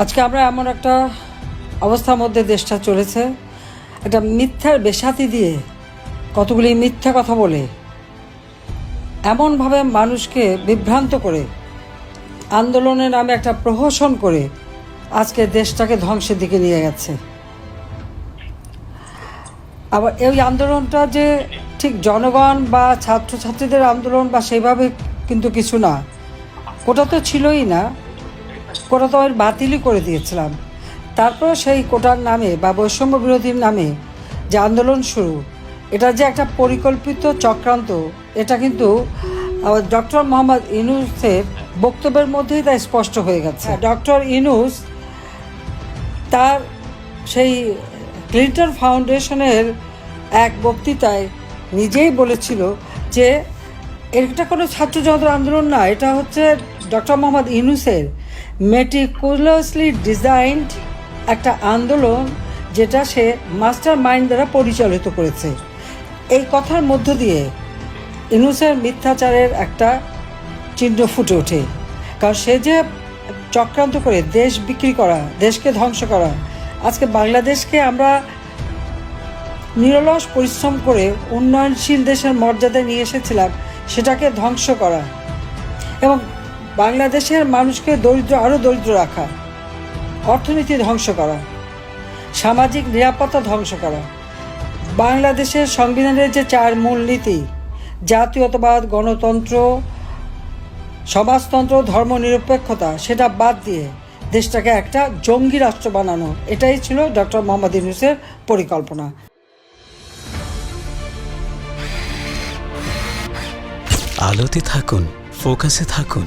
আজকে আমরা এমন একটা অবস্থার মধ্যে দেশটা চলেছে। একটা মিথ্যার বেসাতি দিয়ে কতগুলি মিথ্যা কথা বলে, এমনভাবে মানুষকে বিভ্রান্ত করে, আন্দোলনের নামে একটা প্রহসন করে আজকে দেশটাকে ধ্বংসের দিকে নিয়ে গেছে। আবার এই আন্দোলনটা যে ঠিক জনগণ বা ছাত্রছাত্রীদের আন্দোলন বা সেইভাবে কিন্তু কিছু না, ওটা তো ছিলই না। কোটা তো আমি বাতিলই করে দিয়েছিলাম। তারপর সেই কোটার নামে বা বৈষম্য বিরোধীর নামে যে আন্দোলন শুরু, এটা যে একটা পরিকল্পিত চক্রান্ত, এটা কিন্তু ডক্টর মোহাম্মদ ইনুসের বক্তব্যের মধ্যেই তা স্পষ্ট হয়ে গেছে। ডক্টর ইনুস তার সেই ক্লিন্টন ফাউন্ডেশনের এক বক্তৃতায় নিজেই বলেছিল যে, এটা কোনো ছাত্র জনতার আন্দোলন না, এটা হচ্ছে ডক্টর মোহাম্মদ ইউনুসের মেটিকুলাসলি ডিজাইনড একটা আন্দোলন যেটা সে মাস্টার মাইন্ড দ্বারা পরিচালিত করেছে। এই কথার মধ্য দিয়ে ইনুসের মিথ্যাচারের একটা চিহ্ন ফুটে ওঠে। কারণ সে যে চক্রান্ত করে দেশ বিক্রি করা, দেশকে ধ্বংস করা, আজকে বাংলাদেশকে আমরা নিরলস পরিশ্রম করে উন্নয়নশীল দেশের মর্যাদায় নিয়ে এসেছিলাম, সেটাকে ধ্বংস করা। এবং বাংলাদেশের মানুষকে দরিদ্র আরও দরিদ্র রাখা, অর্থনীতি ধ্বংস করা, সামাজিক নিরাপত্তা ধ্বংস করা। বাংলাদেশের সংবিধানের যে চার মূল নীতি, জাতীয়তাবাদ, গণতন্ত্র, সমাজতন্ত্র, ধর্মনিরপেক্ষতা, সেটা বাদ দিয়ে দেশটাকে একটা জঙ্গি রাষ্ট্র বানানো, এটাই ছিল ডক্টর মোহাম্মদ ইউনুসের পরিকল্পনা। আলোতে থাকুন, ফোকাসে থাকুন